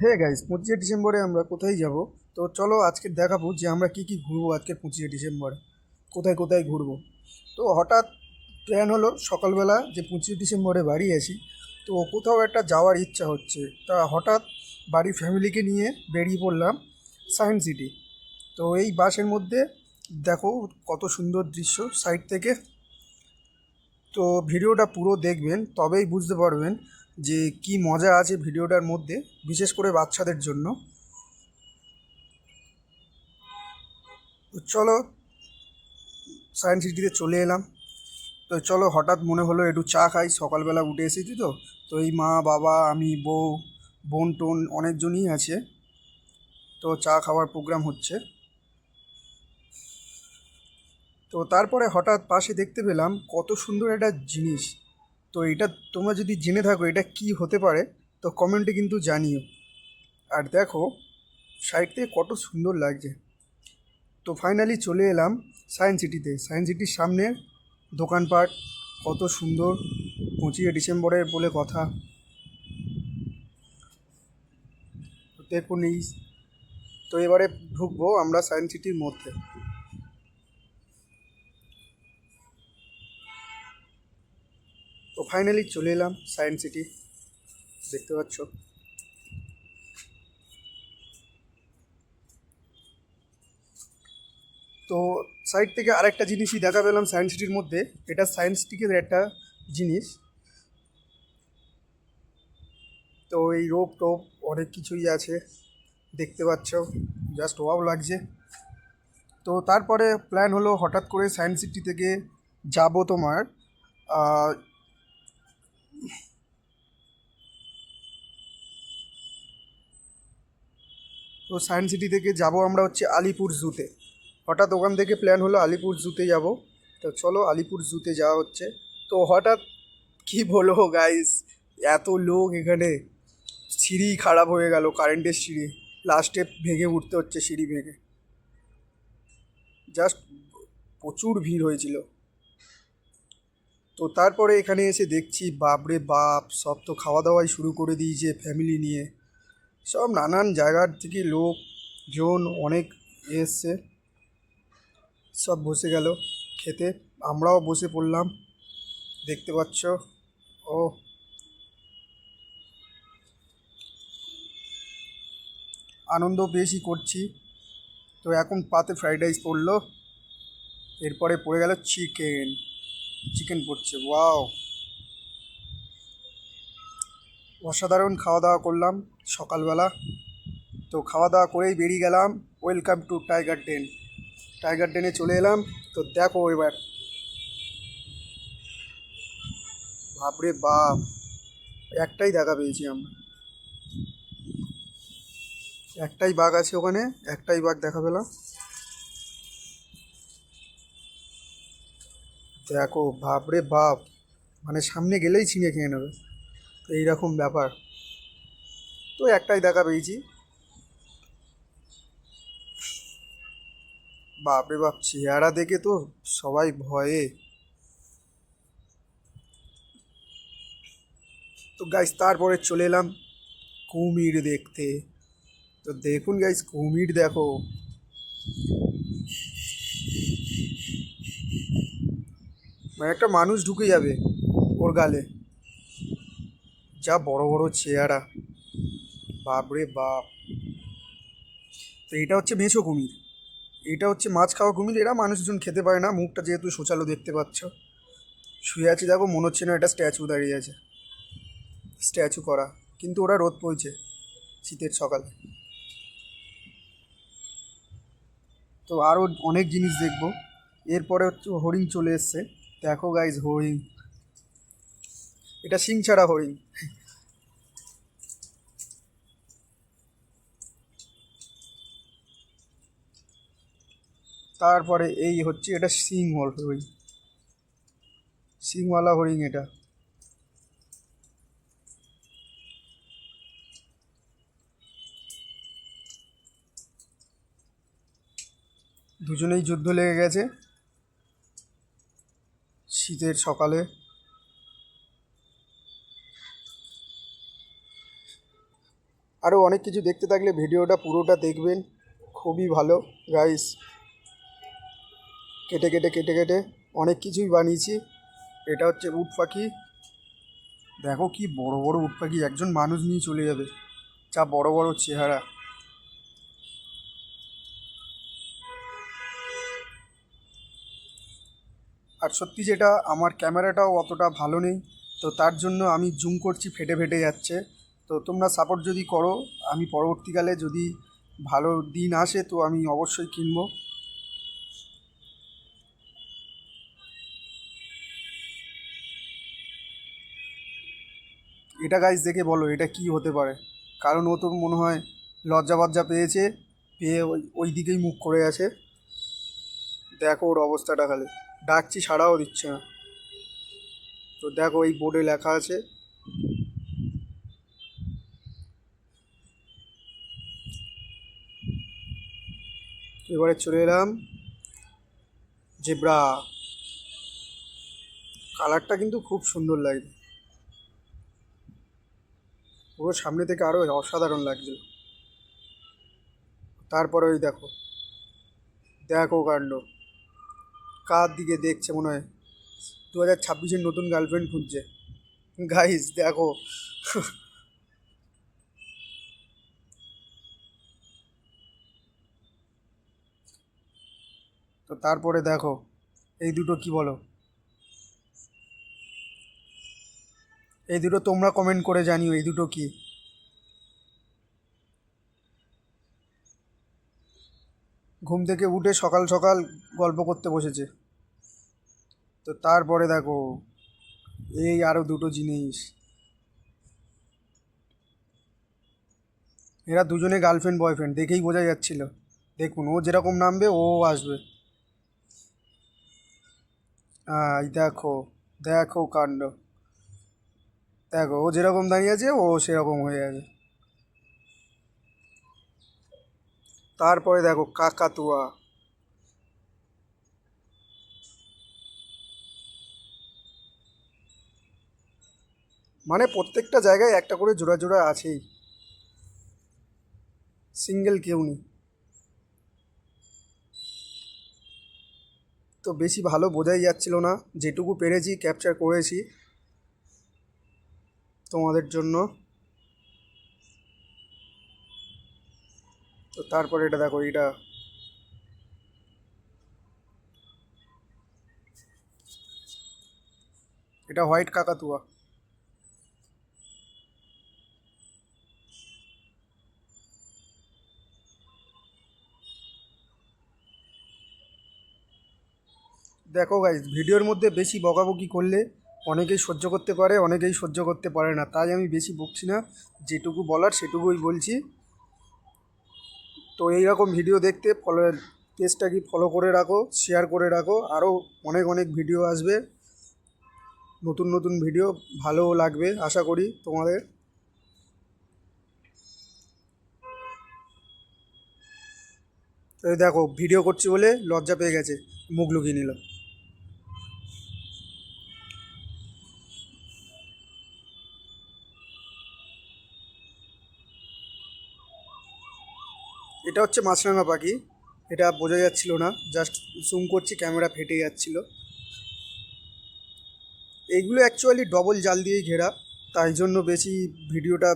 Hey guys পঁচিশে ডিসেম্বরে আমরা কোথায় যাব? তো চলো আজকে দেখাবো যে আমরা কী কী ঘুরবো আজকে পঁচিশে ডিসেম্বরে। কোথায় কোথায় ঘুরবো? তো হঠাৎ প্ল্যান হলো সকালবেলা যে পঁচিশে ডিসেম্বরে বাড়ি আছি তো কোথাও একটা যাওয়ার ইচ্ছা হচ্ছে। তা হঠাৎ বাড়ির ফ্যামিলিকে নিয়ে বেরিয়ে পড়লাম সায়েন্স সিটি তো এই বাসের মধ্যে দেখো কত সুন্দর দৃশ্য সাইড থেকে। তো ভিডিওটা পুরো দেখবেন, তবেই বুঝতে পারবেন যে কি মজা আছে ভিডিওটার মধ্যে, বিশেষ করে বাচ্চাদের জন্য। চলো সায়েন্স সিটিতে চলে এলাম। তো চলো, হঠাৎ মনে হলো একটু চা খাই, সকালবেলা উঠে এসেছি তো। তো এই মা, বাবা, আমি, বউ, বোন, টোন অনেকজনই আছে। তো চা খাওয়ার প্রোগ্রাম হচ্ছে। তো তারপরে হঠাৎ পাশে দেখতে পেলাম কত সুন্দর একটা জিনিস। তো এটা তোমরা যদি জেনে থাকো এটা কি হতে পারে, তো কমেন্টে কিন্তু জানিও। আর দেখো সাইড থেকে কত সুন্দর লাগছে। তো ফাইনালি চলে এলাম সায়েন্স সিটিতে সায়েন্স সিটির সামনে দোকানপাট, কত সুন্দর, পঁচিশে ডিসেম্বরের বলে কথা। দেখুন এই, তো এবারে ঢুকবো আমরা সায়েন্স সিটির মধ্যে। ফাইনালি চলে এলাম সায়েন্স সিটি দেখতে পাচ্ছ। তো সাইড থেকে আরেকটা জিনিসই দেখা পেলাম সায়েন্স সিটির মধ্যে। এটা সায়েন্স সিটির একটা জিনিস। তো এই রোপ টোপ অনেক কিছুই আছে। দেখতে পাচ্ছ। জাস্ট ওয়াও লাগছে। তো তারপরে প্ল্যান হলো হঠাৎ করে সায়েন্স সিটি থেকে যাব তোমার তো সায়েন্স সিটি থেকে যাব আমরা হচ্ছে আলিপুর জুতে। হঠাৎ ওখান থেকে প্ল্যান হলো আলিপুর জুতে যাব। তো চলো আলিপুর জুতে যাওয়া হচ্ছে। তো হঠাৎ কি বলো গাইস এত লোক এখানে, সিঁড়ি খারাপ হয়ে গেল কারেন্টের সিঁড়ি। লাস্টে ভেঙে উঠতে হচ্ছে, সিঁড়ি ভেঙে। জাস্ট প্রচুর ভিড় হয়েছিল। তো তারপরে এখানে এসে দেখছি, বাপরে বাপ, সব তো খাওয়া দাওয়াই শুরু করে দিয়েছে ফ্যামিলি নিয়ে। সব নানান জায়গার থেকে লোক, জন অনেক এসছে। সব বসে গেল খেতে। আমরাও বসে পড়লাম। দেখতে পাচ্ছ? ও। আনন্দ বেশি করছি। তো এখন পাতে ফ্রাইড রাইস পড়ল। এরপরে পড়ে গেল চিকেন চিকেন পড়ছে ওয়াও অসাধারণ খাওয়া দাওয়া করলাম সকালবেলা। তো খাওয়া দাওয়া করেই বেরিয়ে গেলাম welcome to tiger den tiger ডেনে চলে এলাম, তো দেখো এবার। বাপরে বাপ, একটাই দেখা পেয়েছি আমরা। একটাই বাঘ আছে ওখানে, একটাই বাঘ দেখা পেলাম। দেখো, বাপরে বাপ। মানে সামনে গেলেই ছিঁড়ে খেয়ে নেবে। তো এইরকম ব্যাপার। তো একটাই দেখা পেয়েছি। বাপরে বাপ, চেহারা দেখে তো সবাই ভয়ে। তো গাইস তারপরে চলে এলাম কুমির দেখতে। তো দেখুন গাইস কুমির দেখো। মানে একটা মানুষ ঢুকে যাবে ওর গালে। যা বড় বড় চেহারা। বাপরে বাপ। তো এটা হচ্ছে মেছো কুমির। এটা হচ্ছে মাছ খাওয়া কুমির। এরা মানুষজন খেতে পারে না। মুখটা যেহেতু সোচালো দেখতে পাচ্ছ। শুয়ে আছে দেখো, মনে হচ্ছে না এটা স্ট্যাচু দাঁড়িয়ে আছে। স্ট্যাচু করা। কিন্তু ওরা রোদ পড়ছে শীতের সকালে। তো আরও অনেক জিনিস দেখব। এরপরে হচ্ছে হরিণ চলে এসছে। দেখো গাইজ হরিণ। এটা সিং ছাড়া হরিণ। তারপরে এই হচ্ছে, এটা সিং হরিণ। সিংওয়ালা হরিণ এটা। দুজনেই যুদ্ধ লেগে গেছে। শীতের সকালে। আরও অনেক কিছু দেখতে থাকলে ভিডিওটা পুরোটা দেখবেন। খুবই ভালো গাইস কেটে কেটে কেটে কেটে অনেক কিছুই বানিয়েছি। এটা হচ্ছে উট পাখি। দেখো কি বড় বড় উট পাখি। একজন মানুষ নিয়ে চলে যাবে। যা বড় বড় চেহারা। আর সত্যি যেটা, আমার ক্যামেরাটাও অতটা ভালো নেই, তো তার জন্য আমি জুম করছি, ফেটে ফেটে যাচ্ছে। তো তোমরা সাপোর্ট যদি করো, আমি পরবর্তীকালে যদি ভালো দিন আসে, তো আমি অবশ্যই কিনবো। এটা গাইজ দেখে বলো, এটা কি হতে পারে? কারণ ও তো মনে হয় লজ্জা বজ্জা পেয়েছে, পেয়ে ওই ওই দিকেই মুখ করে আছে। দেখো ওর অবস্থাটা খালি। ডাকছি, সাড়াও দিচ্ছে না। তো দেখো এই বোর্ডে লেখা আছে, এবারে চলে এলাম জেব্রা। কালারটা কিন্তু খুব সুন্দর লাগছে। পুরো সামনে থেকে আরও অসাধারণ লাগছিল। তারপরে ওই দেখো দেখো কাণ্ড। কার দিকে দেখছে মনে হয়? দু হাজার ছাব্বিশের নতুন গার্লফ্রেন্ড খুঁজছে। গাইস দেখো। তো তারপরে দেখো, এই দুটো কি বলো? এই দুটো তোমরা কমেন্ট করে জানিও, এই দুটো কি? ঘুম থেকে উঠে সকাল সকাল গল্প করতে বসেছে। তো তারপরে দেখো, এই আরও দুটো জিনিস। এরা দুজনে গার্লফ্রেন্ড বয়ফ্রেন্ড দেখেই বোঝা যাচ্ছিল। দেখুন, ও যেরকম নামবে, ও আসবে। এই দেখো দেখো কাণ্ড। দেখো, ও যেরকম দাঁড়িয়ে আছে, ও সেরকম হয়ে আছে। তারপরে দেখো কাকাতুয়া। মানে প্রত্যেকটা জায়গায় একটা করে জোড়া জোড়া আছেই। সিঙ্গেল কেউ নেই। তো বেশি ভালো বোঝাই যাচ্ছিল না। যেটুকু পেরেছি ক্যাপচার করেছি তোমাদের জন্য। তারপরে এটা দেখো এটা এটা হোয়াইট কাকাতুয়া। দেখো গাইজ ভিডিওর মধ্যে বেশি বকাবকি করলে অনেকেই সহ্য করতে পারে, অনেকেই সহ্য করতে পারে না। তাই আমি বেশি বকছি না। যেটুকু বলার সেটুকুই বলছি। তো এইরকম ভিডিও দেখতে ফলো পেজটা কি ফলো করে রাখো শেয়ার করে রাখো আরও অনেক অনেক ভিডিও আসবে। নতুন নতুন ভিডিও ভালোও লাগবে, আশা করি তোমাদের। দেখো ভিডিও করছি বলে লজ্জা পেয়ে গেছে, মুখ লুকিয়ে নিল এটা হচ্ছে মাছরাঙা পাখি। এটা বোঝা যাচ্ছিল না। জাস্ট জুম করছি ক্যামেরা ফেটে যাচ্ছিল। এইগুলো অ্যাকচুয়ালি ডবল জাল দিয়েই ঘেরা। তাই জন্য বেশি ভিডিওটা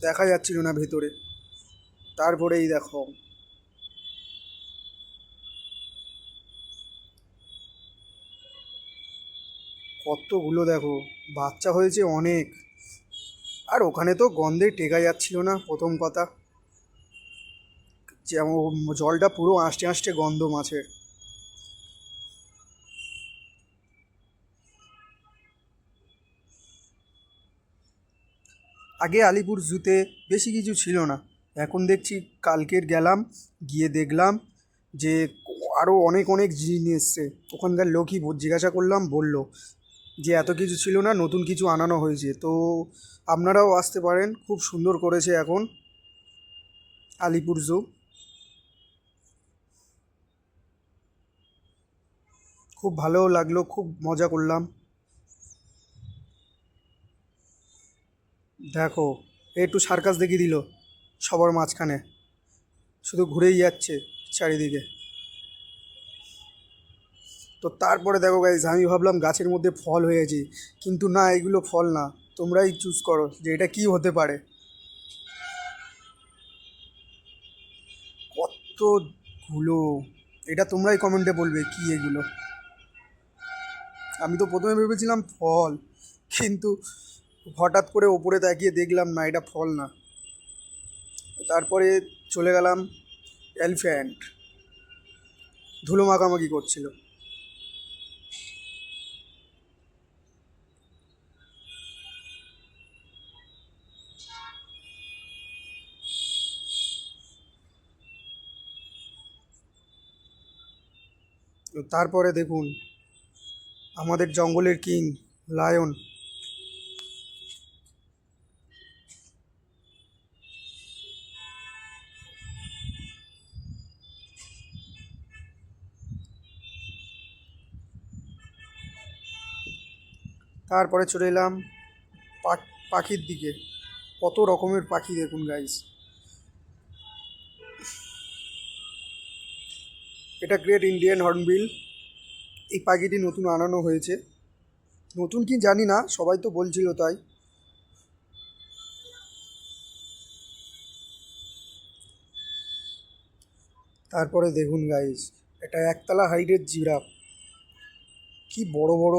দেখা যাচ্ছিল না ভেতরে। তারপরেই দেখো। কতগুলো দেখো। বাচ্চা হয়েছে অনেক। আর ওখানে তো গন্ধে টেকা যাচ্ছিল না, প্রথম কথা। জলটা পুরো আষ্টে আষ্টে গন্ধ মাছের। আগে আলিপুর জুতে বেশি কিছু ছিল না। এখন দেখছি কালকের গেলাম, গিয়ে দেখলাম যে আরও অনেক অনেক জিনিস এসছে। ওখানকার লোকই জিজ্ঞাসা করলাম, বলল যে এত কিছু ছিল না, নতুন কিছু আনানো হয়েছে। তো আপনারাও আসতে পারেন, খুব সুন্দর করেছে এখন আলিপুর জু। খুব ভালো লাগল, খুব মজা করলাম। দেখো একটু সার্কাস দেখিয়ে দিল, সবার মাঝখানে। শুধু ঘুরেই যাচ্ছে চারিদিকে। তো তারপরে দেখো গাইজ আমি ভাবলাম গাছের মধ্যে ফল হয়েছে, কিন্তু না, এগুলো ফল না। তোমরাই চুজ করো যে এটা কি হতে পারে। কতগুলো? এটা তোমরাই কমেন্টে বলবে কি এগুলো। আমি তো প্রথমে ভেবেছিলাম ফল, কিন্তু হঠাৎ করে ওপরে তাকিয়ে দেখলাম না, এটা ফল না। তারপরে চলে গেলাম এলিফ্যান্ট ধুলো মাখামাখি করছিল। তারপরে দেখুন আমাদের জঙ্গলের কিং, লায়ন। তারপরে চলে এলাম পাখ- পাখির দিকে। কত রকমের পাখি দেখুন গাইস এটা গ্রেট ইন্ডিয়ান হর্নবিল এই পাখিটি নতুন আনানো হয়েছে। নতুন কি জানি না, সবাই তো বলছিল তাই। তারপরে দেখুন গাইজ এটা একতলা হাইটের জিরাফ। কি বড় বড়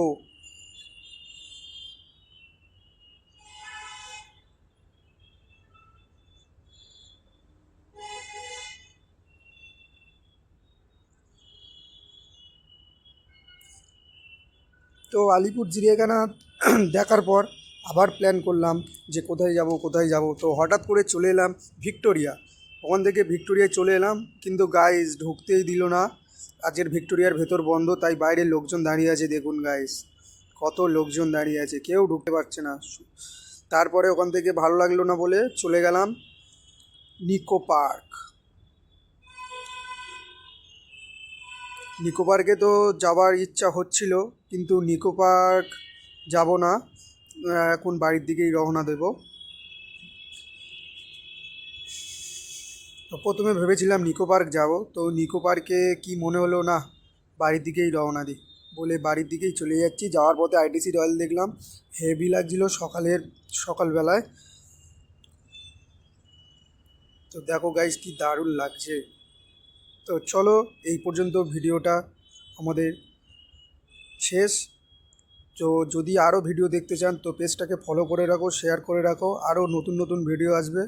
তো আলিপুর চিড়িয়াখানা দেখার পর আবার প্ল্যান করলাম যে কোথায় যাব কোথায় যাব। তো হঠাৎ করে চলে এলাম ভিক্টোরিয়া। ওখান থেকে ভিক্টোরিয়ায় চলে এলাম, কিন্তু গাইস ঢুকতেই দিল না। আজকের ভিক্টোরিয়ার ভেতর বন্ধ, তাই বাইরে লোকজন দাঁড়িয়ে আছে, দেখুন গাইস কত লোকজন দাঁড়িয়ে আছে, কেউ ঢুকতে পারছে না। তারপরে ওখান থেকে ভালো লাগল না বলে চলে গেলাম নিকো পার্ক। নিকো পার্কে তো যাওয়ার ইচ্ছা হচ্ছিল, কিন্তু নিকো পার্ক যাব না। এখন বাড়ির দিকেই রওনা দেব। তো প্রথমে ভেবেছিলাম নিকো পার্ক যাব, তো নিকো পার্কে কি মনে হলো, না, বাড়ির দিকেই রওনা দিই। বলে বাড়ির দিকেই চলে যাচ্ছি। যাওয়ার পথে আইটিসি রয়্যাল দেখলাম, হেভি লাগছিল সকালের, সকালবেলায়। তো দেখো গাইস কি দারুণ লাগছে। তো চলো এই পর্যন্ত ভিডিওটা আমাদের শেষ। তো যদি আরও ভিডিও দেখতে চান, তো পেজটাকে ফলো করে রাখো শেয়ার করে রাখো, আরও নতুন নতুন ভিডিও আসবে।